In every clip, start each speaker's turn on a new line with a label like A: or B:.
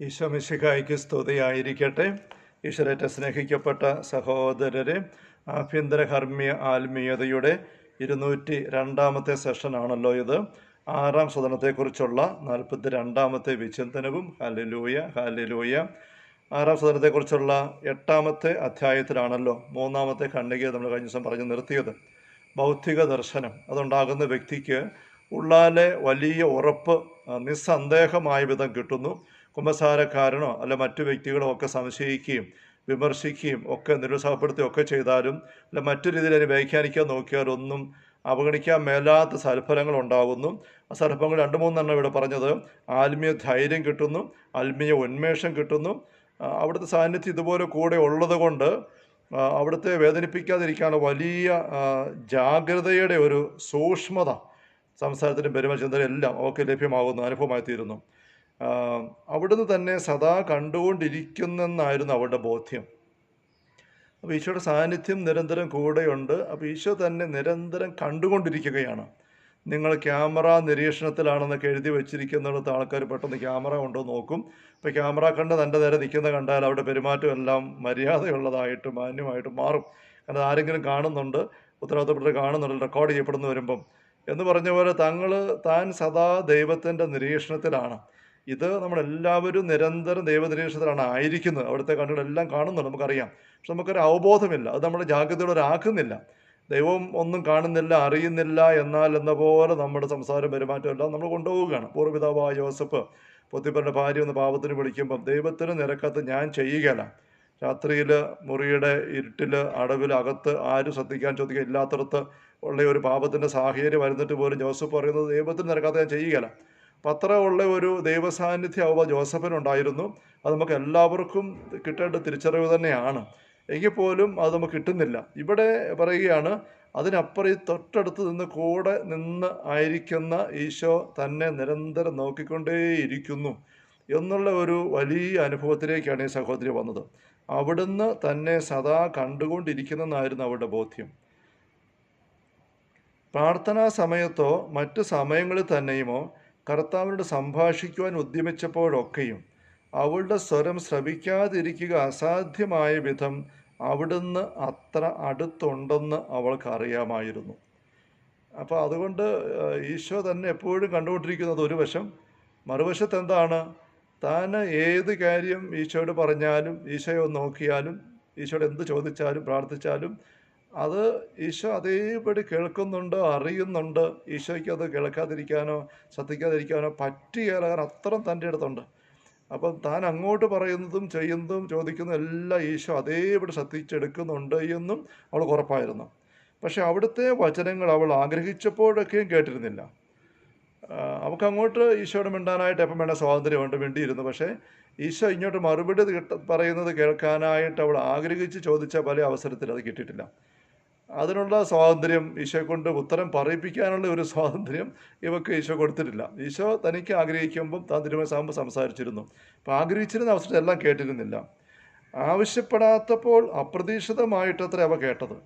A: ഈശോ മിശിഹായ്ക്ക് സ്തുതിയായിരിക്കട്ടെ. ഈശ്വരേറ്റ സ്നേഹിക്കപ്പെട്ട സഹോദരരെ ആഭ്യന്തര ഹർമ്മ്യ ആത്മീയതയുടെ ഇരുന്നൂറ്റി രണ്ടാമത്തെ സെഷനാണല്ലോ ഇത്. ആറാം സദനത്തെക്കുറിച്ചുള്ള നാൽപ്പത്തി രണ്ടാമത്തെ വിചിന്തനവും. ഹലിലൂയ ഹലിലൂയ ആറാം സദനത്തെക്കുറിച്ചുള്ള എട്ടാമത്തെ അധ്യായത്തിലാണല്ലോ മൂന്നാമത്തെ ഖണ്ഡിക നമ്മൾ കഴിഞ്ഞ ദിവസം പറഞ്ഞു നിർത്തിയത്. ഭൗതിക ദർശനം. അതുണ്ടാകുന്ന വ്യക്തിക്ക് ഉള്ളാലെ വലിയ ഉറപ്പ് നിസ്സന്ദേഹമായ വിധം കിട്ടുന്നു. കുമ്പസാരക്കാരനോ അല്ല മറ്റു വ്യക്തികളോ ഒക്കെ സംശയിക്കുകയും വിമർശിക്കുകയും ഒക്കെ നിരുത്സാഹപ്പെടുത്തുകയും ഒക്കെ ചെയ്താലും അല്ല മറ്റു രീതിയിൽ അതിനെ വ്യാഖ്യാനിക്കാൻ നോക്കിയാൽ ഒന്നും അവഗണിക്കാൻ മേലാത്ത സൽഫലങ്ങൾ ഉണ്ടാകുന്നു. ആ സൽഫലങ്ങൾ രണ്ട് മൂന്നെണ്ണം ഇവിടെ പറഞ്ഞത് ആത്മീയ ധൈര്യം കിട്ടുന്നു ആത്മീയ ഉന്മേഷം കിട്ടുന്നു. അവിടുത്തെ സാന്നിധ്യം ഇതുപോലെ കൂടെ ഉള്ളത് കൊണ്ട് അവിടുത്തെ വേദനിപ്പിക്കാതിരിക്കാനുള്ള വലിയ ജാഗ്രതയുടെ ഒരു സൂക്ഷ്മത സംസാരത്തിന്റെ പെരുമ എല്ലാം അവർക്ക് ലഭ്യമാകുന്നു അനുഭവമായി തീരുന്നു അവിടുന്ന് തന്നെ സദാ കണ്ടുകൊണ്ടിരിക്കുന്നെന്നായിരുന്നു അവരുടെ ബോധ്യം. അപ്പോൾ ഈശോയുടെ സാന്നിധ്യം നിരന്തരം കൂടെയുണ്ട്. അപ്പോൾ ഈശോ തന്നെ നിരന്തരം കണ്ടുകൊണ്ടിരിക്കുകയാണ്. നിങ്ങൾ ക്യാമറ നിരീക്ഷണത്തിലാണെന്നൊക്കെ എഴുതി വെച്ചിരിക്കുന്നിടത്ത് ആൾക്കാർ പെട്ടെന്ന് ക്യാമറ ഉണ്ടോ നോക്കും. ഇപ്പോൾ ക്യാമറ കണ്ട് തന്റെ നേരെ നിൽക്കുന്ന കണ്ടാൽ അവിടെ പെരുമാറ്റം എല്ലാം മര്യാദയുള്ളതായിട്ട് മാന്യമായിട്ട് മാറും. കാരണം ആരെങ്കിലും കാണുന്നുണ്ട് ഉത്തരവാദിത്തപ്പെട്ടവർ കാണുന്നുണ്ട് റെക്കോർഡ് ചെയ്യപ്പെടുന്നു വരുമ്പം. എന്ന് പറഞ്ഞ പോലെ തങ്ങൾ താൻ സദാ ദൈവത്തിന്റെ നിരീക്ഷണത്തിലാണ്. ഇത് നമ്മളെല്ലാവരും നിരന്തരം ദൈവനിരീക്ഷണത്തിലാണ് ആയിരിക്കുന്നത്. അവിടുത്തെ കണ്ണുകളെല്ലാം കാണുന്നുണ്ട് നമുക്കറിയാം. പക്ഷെ നമുക്കൊരു അവബോധമില്ല. അത് നമ്മൾ ജാഗ്രതയോടൊരാക്കുന്നില്ല ദൈവം ഒന്നും കാണുന്നില്ല അറിയുന്നില്ല എന്നാൽ എന്ന പോലെ നമ്മുടെ സംസാരം പെരുമാറ്റം എല്ലാം നമ്മൾ കൊണ്ടുപോവുകയാണ്. പൂർവപിതാവായ ജോസഫ് പൊത്തിപ്പറിന്റെ ഭാര്യ ഒന്ന് പാപത്തിന് വിളിക്കുമ്പം ദൈവത്തിന് നിരക്കത്ത് ഞാൻ ചെയ്യുകയല്ല. രാത്രിയിൽ മുറിയുടെ ഇരുട്ടിൽ അടവിൽ അകത്ത് ആരും ശ്രദ്ധിക്കാൻ ചോദിക്കുക ഇല്ലാത്തടത്ത് ഉള്ള ഒരു പാപത്തിന്റെ സാഹചര്യം വരുന്നിട്ട് പോലും ജോസഫ് പറയുന്നത് ദൈവത്തിന് നിരക്കാത്ത ഞാൻ ചെയ്യുകയല്ല. ഉള്ള ഒരു ദൈവസാന്നിധ്യം ആവുക ജോസഫിനുണ്ടായിരുന്നു. അത് നമുക്ക് എല്ലാവർക്കും കിട്ടേണ്ട തിരിച്ചറിവ് തന്നെയാണ്. എങ്കിൽ പോലും അത് നമുക്ക് കിട്ടുന്നില്ല. ഇവിടെ പറയുകയാണ് അതിനപ്പുറം ഈ തൊട്ടടുത്ത് നിന്ന് കൂടെ നിന്ന് ആയിരിക്കുന്ന ഈശോ തന്നെ നിരന്തരം നോക്കിക്കൊണ്ടേയിരിക്കുന്നു എന്നുള്ള ഒരു വലിയ അനുഭവത്തിലേക്കാണ് ഈ സഹോദരി വന്നത്. അവിടുന്ന് തന്നെ സദാ കണ്ടുകൊണ്ടിരിക്കുന്നെന്നായിരുന്നു അവരുടെ ബോധ്യം. പ്രാർത്ഥനാ സമയത്തോ മറ്റ് സമയങ്ങളിൽ തന്നെയുമോ കർത്താവിനോട് സംഭാഷിക്കുവാൻ ഉദ്യമിച്ചപ്പോഴൊക്കെയും അവളുടെ സ്വരം ശ്രവിക്കാതിരിക്കുക അസാധ്യമായ വിധം അവിടുന്ന് അത്ര അടുത്തുണ്ടെന്ന് അവൾക്കറിയാമായിരുന്നു. അപ്പോൾ അതുകൊണ്ട് ഈശോ തന്നെ എപ്പോഴും കണ്ടുകൊണ്ടിരിക്കുന്നത് ഒരു വശം മറുവശത്ത് എന്താണ്? താൻ ഏത് കാര്യം ഈശോയോട് പറഞ്ഞാലും ഈശോയെ നോക്കിയാലും ഈശോയോട് എന്ത് ചോദിച്ചാലും പ്രാർത്ഥിച്ചാലും അത് ഈശോ അതേപടി കേൾക്കുന്നുണ്ട് അറിയുന്നുണ്ട്. ഈശോയ്ക്ക് അത് കേൾക്കാതിരിക്കാനോ ശ്രദ്ധിക്കാതിരിക്കാനോ പറ്റുകയില്ല കാരണം അത്രയും തന്റെ അടുത്തുണ്ട്. അപ്പം താൻ അങ്ങോട്ട് പറയുന്നതും ചെയ്യുന്നതും ചോദിക്കുന്ന എല്ലാം ഈശോ അതേപടി ശ്രദ്ധിച്ചെടുക്കുന്നുണ്ട് എന്നും അവൾക്ക് ഉറപ്പായിരുന്നു. പക്ഷെ അവിടുത്തെ വചനങ്ങൾ അവൾ ആഗ്രഹിച്ചപ്പോഴൊക്കെയും കേട്ടിരുന്നില്ല. അവൾക്ക് അങ്ങോട്ട് ഈശോയോട് മിണ്ടാനായിട്ട് എപ്പം വേണ്ട സ്വാതന്ത്ര്യമുണ്ട് മിണ്ടിയിരുന്നു പക്ഷേ ഈശോ ഇങ്ങോട്ട് മറുപടി കിട്ട പറയുന്നത് കേൾക്കാനായിട്ട് അവൾ ആഗ്രഹിച്ച് ചോദിച്ച പല അവസരത്തിൽ അത് കിട്ടിയിട്ടില്ല. അതിനുള്ള സ്വാതന്ത്ര്യം ഈശോ കൊണ്ട് ഉത്തരം പറയിപ്പിക്കാനുള്ള ഒരു സ്വാതന്ത്ര്യം ഇവക്ക് ഈശോ കൊടുത്തിട്ടില്ല. ഈശോ തനിക്ക് ആഗ്രഹിക്കുമ്പം താൻ തിരുമനസാകുമ്പോൾ സംസാരിച്ചിരുന്നു. അപ്പം ആഗ്രഹിച്ചിരുന്ന അവസരത്തിൽ എല്ലാം കേട്ടിരുന്നില്ല. ആവശ്യപ്പെടാത്തപ്പോൾ അപ്രതീക്ഷിതമായിട്ടത്ര അവ കേട്ടത്.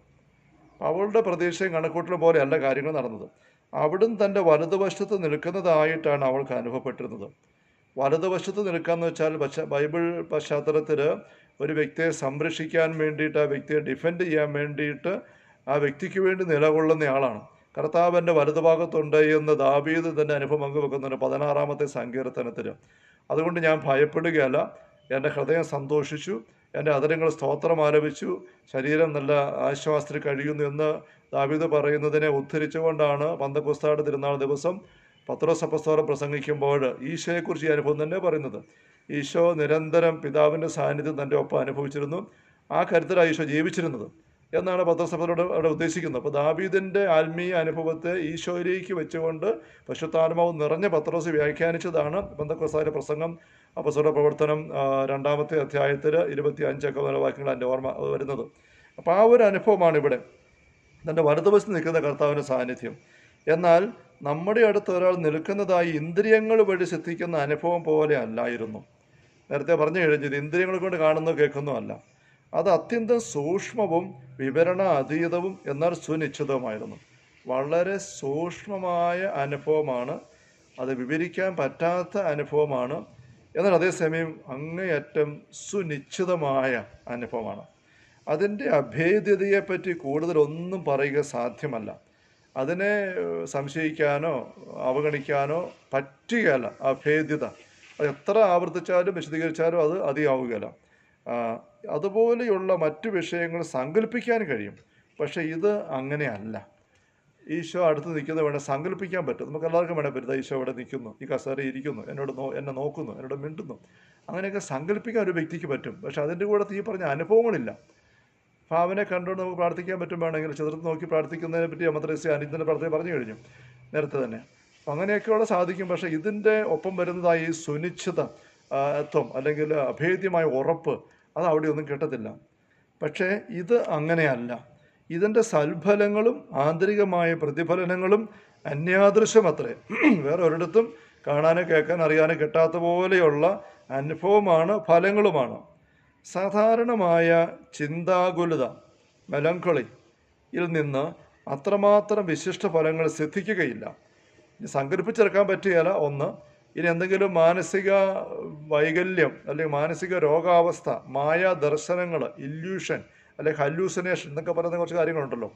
A: അവളുടെ പ്രതീക്ഷയും കണക്കൂട്ടലും പോലെയല്ല കാര്യങ്ങൾ നടന്നത്. അവിടും തന്റെ വലതുവശത്ത് നിൽക്കുന്നതായിട്ടാണ് അവൾക്ക് അനുഭവപ്പെട്ടിരുന്നത്. വലതുവശത്ത് നിൽക്കാന്ന് വെച്ചാൽ ബൈബിൾ പശ്ചാത്തലത്തിൽ ഒരു വ്യക്തിയെ സംരക്ഷിക്കാൻ വേണ്ടിയിട്ട് ആ വ്യക്തിയെ ഡിഫെൻഡ് ചെയ്യാൻ വേണ്ടിയിട്ട് ആ വ്യക്തിക്ക് വേണ്ടി നിലകൊള്ളുന്ന കർത്താവ് എന്റെ വലതുഭാഗത്തുണ്ട് എന്ന് ദാവീദ് തന്നെ അനുഭവം പങ്കുവെക്കുന്നുണ്ട് പതിനാറാമത്തെ സങ്കീർത്തനത്തിൽ അതുകൊണ്ട് ഞാൻ ഭയപ്പെടുകയല്ല. എന്റെ ഹൃദയം സന്തോഷിച്ചു. എന്റെ അതരങ്ങൾ സ്തോത്രം ആലപിച്ചു. ശരീരം നല്ല ആശ്വാസത്തിൽ കഴിയുന്നു എന്ന് ദാവീദ് പറയുന്നതിനെ ഉദ്ധരിച്ചുകൊണ്ടാണ് പന്തക്കുസ്താട് തിരുനാൾ ദിവസം പത്രോസപ്പസ്തോറം പ്രസംഗിക്കുമ്പോൾ ഈശോയെക്കുറിച്ച് ഈ അനുഭവം തന്നെ പറയുന്നത്. ഈശോ നിരന്തരം പിതാവിന്റെ സാന്നിധ്യം തന്റെ ഒപ്പം അനുഭവിച്ചിരുന്നു. ആ കരുത്തിലാണ് ഈശോ ജീവിച്ചിരുന്നത്. എന്നാണ് പത്രസഭയോട് അവിടെ ഉദ്ദേശിക്കുന്നത്. അപ്പോൾ ദാവീദിന്റെ ആത്മീയ അനുഭവത്തെ ഈശോയിലേക്ക് വെച്ചുകൊണ്ട് പശുത്താത്മാവ് നിറഞ്ഞ പത്രോസ് വ്യാഖ്യാനിച്ചതാണ് ബന്ധക്കോസാരി പ്രസംഗം അപ്പസ്വര പ്രവർത്തനം രണ്ടാമത്തെ അധ്യായത്തിൽ ഇരുപത്തി അഞ്ചൊക്കെ വരെ വാക്യങ്ങൾ എന്റെ ഓർമ്മ വരുന്നത്. അപ്പോൾ ആ ഒരു അനുഭവമാണ് ഇവിടെ. തന്റെ വലതുവശത്ത് നിൽക്കുന്ന കർത്താവിന്റെ സാന്നിധ്യം. എന്നാൽ നമ്മുടെ അടുത്ത് ഒരാൾ നിൽക്കുന്നതായി ഇന്ദ്രിയങ്ങൾ വഴി സിദ്ധിക്കുന്ന അനുഭവം പോലെ അല്ലായിരുന്നു. നേരത്തെ പറഞ്ഞു കഴിഞ്ഞത് ഇന്ദ്രിയങ്ങൾ കൊണ്ട് കാണുന്നു കേൾക്കുന്നോ അല്ല അത് അത്യന്തം സൂക്ഷ്മവും വിവരണ അതീതവും എന്നാൽ സുനിശ്ചിതവുമായിരുന്നു. വളരെ സൂക്ഷ്മമായ അനുഭവമാണ്. അത് വിവരിക്കാൻ പറ്റാത്ത അനുഭവമാണ്. എന്നാൽ അതേസമയം അങ്ങേയറ്റം സുനിശ്ചിതമായ അനുഭവമാണ്. അതിന്റെ അഭേദ്യതയെപ്പറ്റി കൂടുതലൊന്നും പറയുക സാധ്യമല്ല. അതിനെ സംശയിക്കാനോ അവഗണിക്കാനോ പറ്റുകയല്ല. അഭേദ്യത. അത് എത്ര ആവർത്തിച്ചാലും വിശദീകരിച്ചാലും അത് അധികമാവുകയില്ല അതുപോലെയുള്ള മറ്റു വിഷയങ്ങൾ സങ്കല്പിക്കാൻ കഴിയും. പക്ഷേ ഇത് അങ്ങനെയല്ല. ഈശോ അടുത്ത് നിൽക്കുന്നത് വേണേൽ സങ്കല്പിക്കാൻ പറ്റും. നമുക്ക് എല്ലാവർക്കും വേണേൽ പറ്റും ഈശോ അവിടെ നിൽക്കുന്നു. ഈ കസേര ഇരിക്കുന്നു. എന്നോട് നോ എന്നെ നോക്കുന്നു. എന്നോട് മിണ്ടുന്നു. അങ്ങനെയൊക്കെ സങ്കല്പിക്കാൻ ഒരു വ്യക്തിക്ക് പറ്റും. പക്ഷേ അതിന്റെ കൂടെ ഈ പറഞ്ഞ അനുഭവങ്ങളില്ല. ഭാവനെ കണ്ടുകൊണ്ട് നമുക്ക് പ്രാർത്ഥിക്കാൻ പറ്റും വേണമെങ്കിൽ ചിത്രത്തിൽ നോക്കി പ്രാർത്ഥിക്കുന്നതിനെ പറ്റി അമ്മത്രേസി അനിന്ദന്റെ പ്രാർത്ഥന പറഞ്ഞു കഴിഞ്ഞു നേരത്തെ തന്നെ. അങ്ങനെയൊക്കെയുള്ള സാധിക്കും. പക്ഷേ ഇതിന്റെ ഒപ്പം വരുന്നതായി സുനിശ്ചിത ത്വം അല്ലെങ്കിൽ അഭേദ്യമായ ഉറപ്പ് അത് അവിടെ ഒന്നും കിട്ടത്തില്ല. പക്ഷേ ഇത് അങ്ങനെയല്ല. ഇതിന്റെ സൽഫലങ്ങളും ആന്തരികമായ പ്രതിഫലനങ്ങളും അന്യാദൃശമത്രേ വേറെ ഒരിടത്തും കാണാനോ കേൾക്കാൻ അറിയാനോ കിട്ടാത്ത പോലെയുള്ള അനുഭവമാണ് ഫലങ്ങളുമാണ്. സാധാരണമായ ചിന്താകുലത മെലങ്കളിയിൽ നിന്ന് അത്രമാത്രം വിശിഷ്ട ഫലങ്ങൾ സിദ്ധിക്കുകയില്ല. ഇനി സങ്കല്പിച്ചെടുക്കാൻ പറ്റുകയില്ല. ഒന്ന് ഇനി എന്തെങ്കിലും മാനസിക വൈകല്യം അല്ലെങ്കിൽ മാനസിക രോഗാവസ്ഥ മായ ദർശനങ്ങൾ ഇല്യൂഷൻ അല്ലെങ്കിൽ ഹല്യൂസിനേഷൻ എന്നൊക്കെ പറയുന്ന കുറച്ച് കാര്യങ്ങളുണ്ടല്ലോ.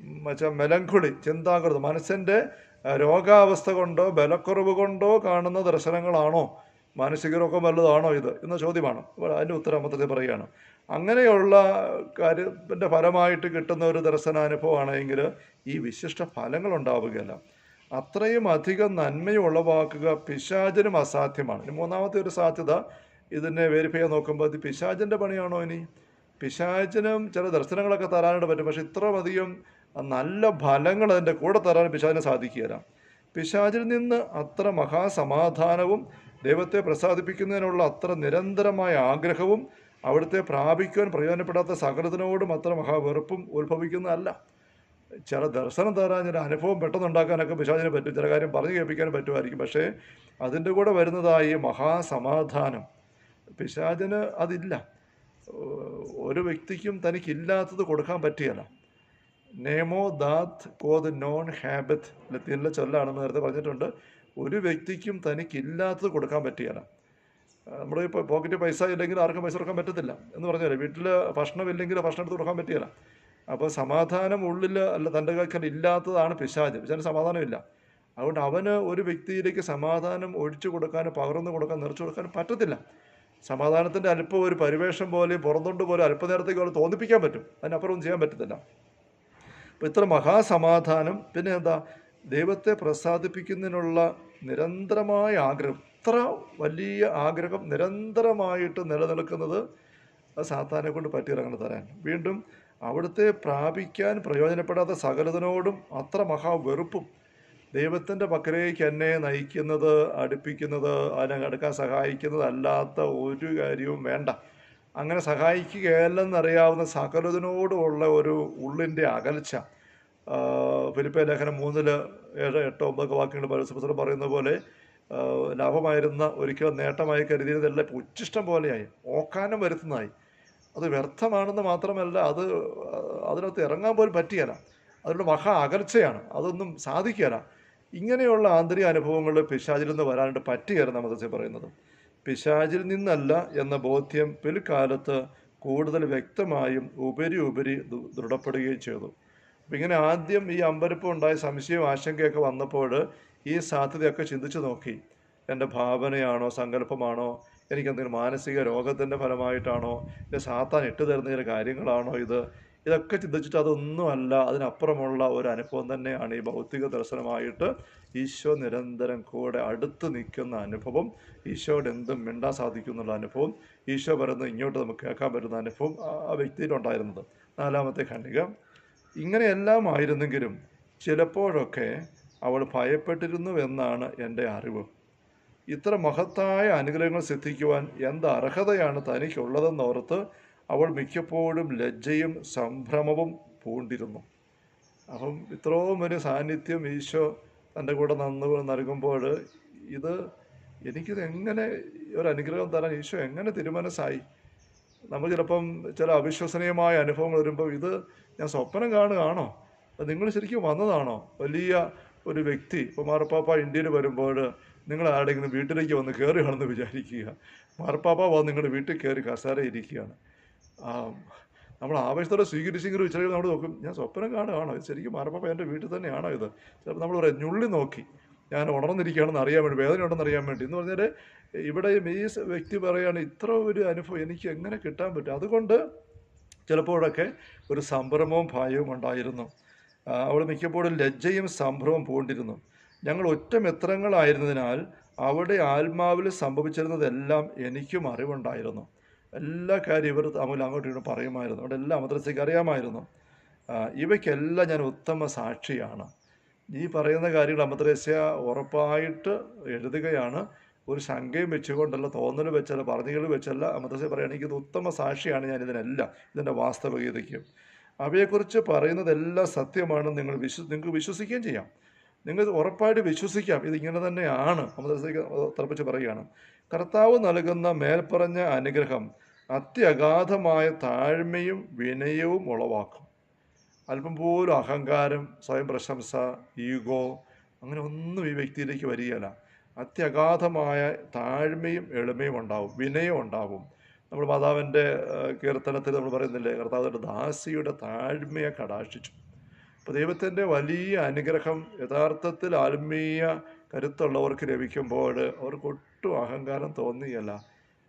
A: മറ്റേ മെലങ്കുളി ചിന്താകൃത മനസ്സിന്റെ രോഗാവസ്ഥ കൊണ്ടോ ബലക്കുറവ് കൊണ്ടോ കാണുന്ന ദർശനങ്ങളാണോ? മാനസിക രോഗം വല്ലതാണോ ഇത്? എന്ന ചോദ്യമാണ്. അതിന്റെ ഉത്തരം മൊത്തത്തിൽ പറയുകയാണ്. അങ്ങനെയുള്ള കാര്യത്തിന്റെ ഫലമായിട്ട് കിട്ടുന്ന ഒരു ദർശനാനുഭവമാണെങ്കിൽ ഈ വിശിഷ്ട ഫലങ്ങൾ ഉണ്ടാവുകയില്ല. അത്രയും അധികം നന്മയുള്ളവാക്കുക പിശാചനും അസാധ്യമാണ്. ഇനി മൂന്നാമത്തെ ഒരു സാധ്യത ഇതിനെ വെരിഫൈ ചെയ്യാൻ നോക്കുമ്പോൾ ഇത് പിശാചിന്റെ പണിയാണോ ഇനി? പിശാചിനും ചില ദർശനങ്ങളൊക്കെ തരാനായിട്ട് പറ്റും പക്ഷെ ഇത്രയധികം നല്ല ഫലങ്ങൾ അതിന്റെ കൂടെ തരാൻ പിശാചിന് സാധിക്കുകയില്ല. പിശാചിൽ നിന്ന് അത്ര മഹാസമാധാനവും ദൈവത്തെ പ്രസാദിപ്പിക്കുന്നതിനുള്ള അത്ര നിരന്തരമായ ആഗ്രഹവും അവിടുത്തെ പ്രാപിക്കുവാൻ പ്രയോജനപ്പെടാത്ത സകലത്തിനോടും അത്ര മഹാവെറുപ്പും ഉത്ഭവിക്കുന്നതല്ല. ചില ദർശനം തരാൻ ചില അനുഭവം പെട്ടെന്നുണ്ടാക്കാനൊക്കെ പിശാചിനെ പറ്റും. ചില കാര്യം പറഞ്ഞു കേൾപ്പിക്കാൻ പറ്റുമായിരിക്കും. പക്ഷേ അതിന്റെ കൂടെ വരുന്നതായി മഹാസമാധാനം. പിശാചിന് അതില്ല. ഒരു വ്യക്തിക്കും തനിക്കില്ലാത്തത് കൊടുക്കാൻ പറ്റുകയില്ല നേമോ ദാത്ത് കോത് നോൺ ഹാബത്ത് ലത്തീനിലെ ചൊല്ലാണെന്ന് നേരത്തെ പറഞ്ഞിട്ടുണ്ട്. ഒരു വ്യക്തിക്കും തനിക്കില്ലാത്തത് കൊടുക്കാൻ പറ്റുകയില്ല നമ്മുടെ ഇപ്പോൾ പോക്കറ്റ് പൈസ ഇല്ലെങ്കിൽ ആർക്കും പൈസ കൊടുക്കാൻ പറ്റത്തില്ല എന്ന് പറഞ്ഞാൽ വീട്ടിൽ ഭക്ഷണമില്ലെങ്കിൽ ഭക്ഷണം എടുത്ത് കൊടുക്കാൻ പറ്റുകയില്ല അപ്പോൾ സമാധാനം ഉള്ളിൽ അല്ല തന്റെ കൈക്കൽ ഇല്ലാത്തതാണ് പിശാജ് പിശാന് സമാധാനമില്ല. അതുകൊണ്ട് അവന് ഒരു വ്യക്തിയിലേക്ക് സമാധാനം ഒഴിച്ചു കൊടുക്കാനും പകർന്നു കൊടുക്കാൻ നിറച്ചു കൊടുക്കാനും പറ്റത്തില്ല. സമാധാനത്തിന്റെ അല്പം ഒരു പരിവേഷം പോലെ പുറന്തുകൊണ്ട് പോലെ അല്പനേരത്തേക്ക് അവൾ തോന്നിപ്പിക്കാൻ പറ്റും. അതിനപ്പുറം ഒന്നും ചെയ്യാൻ പറ്റത്തില്ല. അപ്പോൾ ഇത്ര മഹാസമാധാനം പിന്നെ എന്താ? ദൈവത്തെ പ്രസാദിപ്പിക്കുന്നതിനുള്ള നിരന്തരമായ ആഗ്രഹം. ഇത്ര വലിയ ആഗ്രഹം നിരന്തരമായിട്ട് നിലനിൽക്കുന്നത് സാത്താനെ കൊണ്ട് പറ്റിയിറങ്ങണം തരാൻ. വീണ്ടും അവിടുത്തെ പ്രാപിക്കാൻ പ്രയോജനപ്പെടാത്ത സകലതിനോടും അത്ര മഹാവെറുപ്പും ദൈവത്തിന്റെ പക്കലേക്ക് എന്നെ നയിക്കുന്നത് അടുപ്പിക്കുന്നത് അതിനെ അടുക്കാൻ സഹായിക്കുന്നതല്ലാത്ത ഒരു കാര്യവും വേണ്ട. അങ്ങനെ സഹായിക്കുകയല്ലെന്നറിയാവുന്ന സകലതിനോടുമുള്ള ഒരു ഉള്ളിന്റെ അകൽച്ച. ഫിലിപ്പ ലേഖനം മൂന്നിൽ ഏഴ് എട്ട് ഒമ്പതൊക്കെ വാക്യങ്ങൾ പരസ്പരം പറയുന്ന പോലെ ലാഭമായിരുന്ന ഒരിക്കലും നേട്ടമായി കരുതിയതെല്ലാം ഉച്ചിഷ്ടം പോലെയായി. ഓക്കാനം വരുത്തുന്നതായി. അത് വ്യർത്ഥമാണെന്ന് മാത്രമല്ല അത് അതിനകത്ത് ഇറങ്ങാൻ പോലും പറ്റിയല്ല. അതിനുള്ള മഹാ അകർച്ചയാണ് അതൊന്നും സാധിക്കുകയില്ല. ഇങ്ങനെയുള്ള ആന്തരിക അനുഭവങ്ങൾ പിശാചിൽ നിന്ന് വരാനായിട്ട് പറ്റുകയാണ് മതത്തിൽ പറയുന്നത്. പിശാചിൽ നിന്നല്ല എന്ന ബോധ്യം പിൽക്കാലത്ത് കൂടുതൽ വ്യക്തമായും ഉപരി ഉപരി ദൃഢപ്പെടുകയും ചെയ്തു. അപ്പം ഇങ്ങനെ ആദ്യം ഈ അമ്പരപ്പം ഉണ്ടായ സംശയവും ആശങ്കയൊക്കെ വന്നപ്പോൾ ഈ സാധ്യതയൊക്കെ ചിന്തിച്ചു നോക്കി. എന്റെ ഭാവനയാണോ സങ്കല്പമാണോ എനിക്ക് എന്തെങ്കിലും മാനസിക രോഗത്തിന്റെ ഫലമായിട്ടാണോ? എന്റെ സാത്താൻ ഇട്ട് തരുന്ന ചില കാര്യങ്ങളാണോ ഇത്? ഇതൊക്കെ ചിന്തിച്ചിട്ട് അതൊന്നുമല്ല അതിനപ്പുറമുള്ള ഒരു അനുഭവം തന്നെയാണ് ഈ ഭൗതിക ദർശനമായിട്ട് ഈശോ നിരന്തരം കൂടെ അടുത്ത് നിൽക്കുന്ന അനുഭവം. ഈശോയോട് എന്തും മിണ്ടാൻ സാധിക്കുന്നുള്ള അനുഭവം. ഈശോ പറയുന്നത് ഇങ്ങോട്ട് നമുക്ക് കേൾക്കാൻ പറ്റുന്ന അനുഭവം ആ വ്യക്തിയിലുണ്ടായിരുന്നത് നാലാമത്തെ ഖണ്ഡിക. ഇങ്ങനെയെല്ലാം ആയിരുന്നെങ്കിലും ചിലപ്പോഴൊക്കെ അവൾ ഭയപ്പെട്ടിരുന്നു എന്നാണ് എന്റെ അറിവ്. ഇത്ര മഹത്തായ അനുഗ്രഹങ്ങൾ സിദ്ധിക്കുവാൻ എന്ത് അർഹതയാണ് തനിക്കുള്ളതെന്നോർത്ത് അവൾ മിക്കപ്പോഴും ലജ്ജയും സംഭ്രമവും പൂണ്ടിരുന്നു. അപ്പം ഇത്രയും ഒരു സാന്നിധ്യം ഈശോ തന്റെ കൂടെ നന്ന് നൽകുമ്പോൾ ഇത് എനിക്കിത് എങ്ങനെ ഒരു അനുഗ്രഹം തരാൻ ഈശോ എങ്ങനെ തിരുമനസ്സായി? നമ്മൾ ചിലപ്പം ചില അവിശ്വസനീയമായ അനുഭവങ്ങൾ വരുമ്പോൾ ഇത് ഞാൻ സ്വപ്നം കാണുകയാണോ? നിങ്ങൾ ശരിക്കും വന്നതാണോ? വലിയ ഒരു വ്യക്തി ഇപ്പോൾ മാർപ്പാപ്പ ഇന്ത്യയിൽ വരുമ്പോൾ നിങ്ങൾ ആരെങ്കിലും വീട്ടിലേക്ക് വന്ന് കയറുകയാണെന്ന് വിചാരിക്കുക. മാർപ്പാപ്പ വന്ന് നിങ്ങളുടെ വീട്ടിൽ കയറി കസാര ഇരിക്കുകയാണ്. നമ്മൾ ആവേശത്തോടെ സ്വീകരിച്ചെങ്കിലും ഇച്ചിരി നമ്മൾ നോക്കും. ഞാൻ സ്വപ്നം കാണുകയാണോ? ശരിക്കും മാർപ്പാപ്പ എന്റെ വീട്ടിൽ തന്നെയാണോ ഇത്? ചിലപ്പോൾ നമ്മൾ പറയാം ഞുള്ളി നോക്കി. ഞാൻ ഉണർന്നിരിക്കുകയാണെന്ന് അറിയാൻ വേണ്ടി വേദന ഉണ്ടെന്ന് അറിയാൻ വേണ്ടി. എന്ന് പറഞ്ഞാൽ ഇവിടെ ഈ വ്യക്തി പറയുകയാണ് ഇത്ര ഒരു അനുഭവം എനിക്ക് എങ്ങനെ കിട്ടാൻ പറ്റും? അതുകൊണ്ട് ചിലപ്പോഴൊക്കെ ഒരു സംഭ്രമവും ഭയവും ഉണ്ടായിരുന്നു. അവൾ മിക്കപ്പോഴും ലജ്ജയും സംഭ്രമവും പൂണ്ടിരുന്നു. ഞങ്ങൾ ഒറ്റ മിത്രങ്ങളായിരുന്നതിനാൽ അവിടെ ആത്മാവിൽ സംഭവിച്ചിരുന്നതെല്ലാം എനിക്കും അറിവുണ്ടായിരുന്നു. എല്ലാ കാര്യം ഇവർ തമ്മിൽ അങ്ങോട്ടും ഇങ്ങോട്ടും പറയുമായിരുന്നു. അവിടെ എല്ലാം മദ്രസയ്ക്ക് അറിയാമായിരുന്നു. ഇവയ്ക്കെല്ലാം ഞാൻ ഉത്തമ സാക്ഷിയാണ്. ഈ പറയുന്ന കാര്യങ്ങൾ അമദ്രസ്യ ഉറപ്പായിട്ട് എഴുതുകയാണ്. ഒരു ശങ്കയും വെച്ചുകൊണ്ടല്ല തോന്നൽ വെച്ചല്ല പറഞ്ഞുകൾ വെച്ചല്ല അമദ്രസ്യ പറയുകയാണെങ്കിൽ ഇത് ഉത്തമ സാക്ഷിയാണ് ഞാൻ ഇതിനെല്ലാം ഇതിന്റെ വാസ്തവികതയ്ക്കും അവയെക്കുറിച്ച് പറയുന്നതെല്ലാം സത്യമാണെന്ന് നിങ്ങൾ വിശ്വ നിങ്ങൾക്ക് വിശ്വസിക്കുകയും ചെയ്യാം. നിങ്ങൾ ഉറപ്പായിട്ട് വിശ്വസിക്കാം. ഇത് ഇതിങ്ങനെ തന്നെയാണ്. അമദ്രസയ്ക്ക് തറപ്പിച്ച് പറയുകയാണ്. കർത്താവ് നൽകുന്ന മേൽപ്പറഞ്ഞ അനുഗ്രഹം അത്യഗാധമായ താഴ്മയും വിനയവും ഉളവാക്കും. അല്പം പോലും അഹങ്കാരം സ്വയം പ്രശംസ ഈഗോ അങ്ങനെ ഒന്നും ഈ വ്യക്തിയിലേക്ക് വരികയില്ല. അത്യഗാധമായ താഴ്മയും എളിമയും ഉണ്ടാവും വിനയം ഉണ്ടാവും. നമ്മൾ മാതാവിന്റെ കീർത്തനത്തിൽ നമ്മൾ പറയുന്നില്ലേ കർത്താവിന്റെ ദാസിയുടെ താഴ്മയെ കടാക്ഷിച്ചു. അപ്പോൾ ദൈവത്തിന്റെ വലിയ അനുഗ്രഹം യഥാർത്ഥത്തിൽ ആത്മീയ കരുത്തുള്ളവർക്ക് ലഭിക്കുമ്പോൾ അവർക്ക് ഒട്ടും അഹങ്കാരം തോന്നിയല്ല.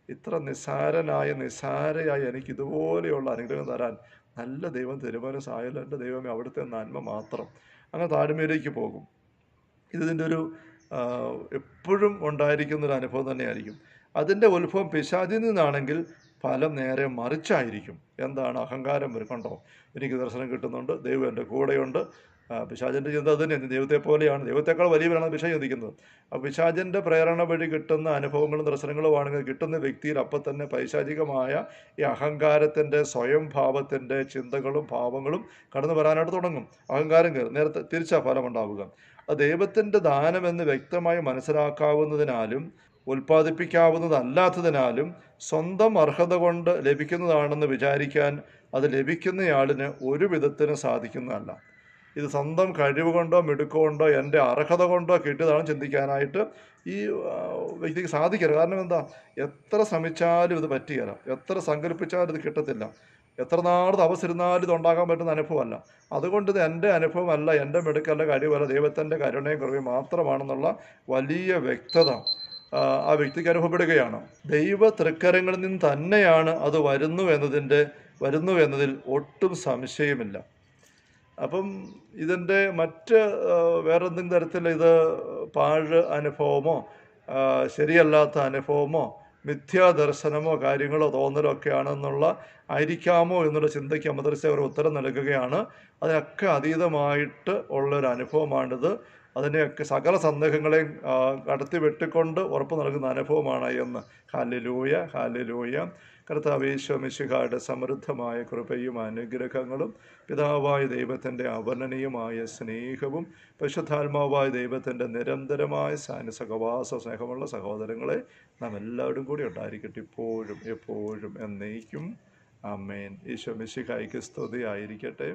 A: ഇത്ര നിസ്സാരനായ നിസ്സാരയായ എനിക്ക് ഇതുപോലെയുള്ള അനുഗ്രഹം തരാൻ നല്ല ദൈവം തിരുമനസായാലും എന്റെ ദൈവമേ അവിടുത്തെ നന്മ മാത്രം അങ്ങനെ താഴ്മയിലേക്ക് പോകും. ഇതിന്റെ ഒരു എപ്പോഴും ഉണ്ടായിരിക്കുന്ന ഒരു അനുഭവം തന്നെയായിരിക്കും. അതിന്റെ ഉത്ഭവം പിശാചിൽ നിന്നാണെങ്കിൽ ഫലം നേരെ മറിച്ചായിരിക്കും. എന്താണ് അഹങ്കാരം വരും? കണ്ടോ? എനിക്ക് ദർശനം കിട്ടുന്നുണ്ട് ദൈവം എന്റെ കൂടെയുണ്ട്. പിശാചന്റെ ചിന്ത അത് തന്നെ. ദൈവത്തെ പോലെയാണ്. ദൈവത്തെക്കാൾ വലിയവരാണ് പിശാ ചിന്തിക്കുന്നത്. അപ്പോൾ പിശാചിന്റെ പ്രേരണ വഴി കിട്ടുന്ന അനുഭവങ്ങളും ദർശനങ്ങളും ആണെങ്കിൽ കിട്ടുന്ന വ്യക്തിയിൽ അപ്പം തന്നെ പൈശാചികമായ ഈ അഹങ്കാരത്തിന്റെ സ്വയം ഭാവത്തിന്റെ ചിന്തകളും ഭാവങ്ങളും കടന്നു വരാനായിട്ട് തുടങ്ങും. അഹങ്കാരം കയറും. നേരത്തെ തിരിച്ചാ ഫലം ഉണ്ടാവുക. ദൈവത്തിന്റെ ദാനമെന്ന് വ്യക്തമായി മനസ്സിലാക്കാവുന്നതിനാലും ഉൽപ്പാദിപ്പിക്കാവുന്നതല്ലാത്തതിനാലും സ്വന്തം അർഹത കൊണ്ട് ലഭിക്കുന്നതാണെന്ന് വിചാരിക്കാൻ അത് ലഭിക്കുന്നയാളിന് ഒരു വിധത്തിനും സാധിക്കുന്നതല്ല. ഇത് സ്വന്തം കഴിവ് കൊണ്ടോ മിടുക്കുകൊണ്ടോ എന്റെ അർഹത കൊണ്ടോ കിട്ടിയതാണ് ചിന്തിക്കാനായിട്ട് ഈ വ്യക്തിക്ക് സാധിക്കരുത്. കാരണം എന്താ? എത്ര ശ്രമിച്ചാലും ഇത് പറ്റുകയില്ല എത്ര സങ്കല്പിച്ചാലും ഇത് കിട്ടത്തില്ല. എത്ര നാൾ തപസിരുന്നാലും ഇത് ഉണ്ടാക്കാൻ പറ്റുന്ന അനുഭവമല്ല. അതുകൊണ്ട് ഇത് എന്റെ അനുഭവമല്ല എന്റെ മിടുക്കല്ല കഴിവല്ല. ദൈവത്തിന്റെ കരുണയും കുറവും മാത്രമാണെന്നുള്ള വലിയ വ്യക്തത. ആ, വ്യക്തിക്ക് അനുഭവപ്പെടുകയാണ്. ദൈവ തൃക്കരങ്ങളിൽ നിന്ന് തന്നെയാണ് അത് വരുന്നു എന്നതിന്റെ വരുന്നു എന്നതിൽ ഒട്ടും സംശയമില്ല. അപ്പം ഇതിന്റെ മറ്റ് വേറെന്തെങ്കിലും തരത്തിൽ ഇത് പാഴ് അനുഭവമോ ശരിയല്ലാത്ത അനുഭവമോ മിഥ്യാദർശനമോ കാര്യങ്ങളോ തോന്നലോ ഒക്കെ ആണെന്നുള്ള ആയിരിക്കാമോ എന്നുള്ള ചിന്തയ്ക്ക് അമദർശ അവർ ഉത്തരം നൽകുകയാണ്. അതിനൊക്കെ അതീതമായിട്ട് ഉള്ളൊരു അനുഭവമാണിത്. അതിനെയൊക്കെ സകല സന്ദേഹങ്ങളെയും കടത്തി വെട്ടിക്കൊണ്ട് ഉറപ്പ് നൽകുന്ന അനുഭവമാണ് എന്ന്. ഹാലിലൂയ ഹാലിലൂയ കർത്താവേശ്വമിശിഖായുടെ സമൃദ്ധമായ കൃപയും അനുഗ്രഹങ്ങളും പിതാവായ ദൈവത്തിന്റെ അവർണനീയമായ സ്നേഹവും പരിശുദ്ധാത്മാവായ ദൈവത്തിന്റെ നിരന്തരമായ സാന്യ സഹവാസ സ്നേഹമുള്ള സഹോദരങ്ങളെ നാം എല്ലാവരും കൂടി ഉണ്ടായിരിക്കട്ടെ ഇപ്പോഴും എപ്പോഴും എന്നേക്കും. അമ്മേൻ ഈശോ മിശിഹായിക്ക് സ്തുതി ആയിരിക്കട്ടെ